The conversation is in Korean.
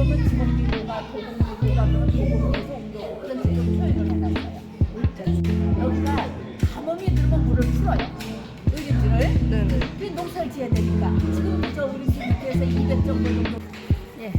그러면 주공비고가 도공비고가 도공에서 옮겨오고 그런 식으로 표현을 해놨어요. 여기가 가뭄이 들면 물을 풀어요. 의림지를. 농사를 지어야 되니까. 지금부터 우리 집 밑에서 200 정도 정도. 예.